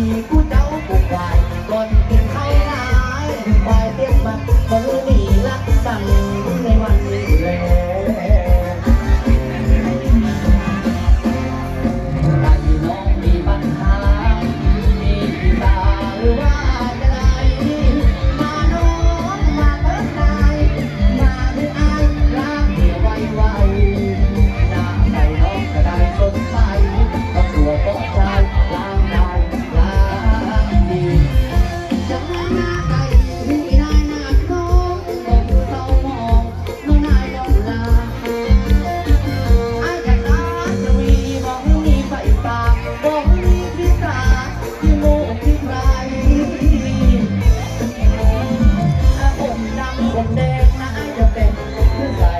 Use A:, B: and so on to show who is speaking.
A: ีผู้ จะเป็นเพื่อน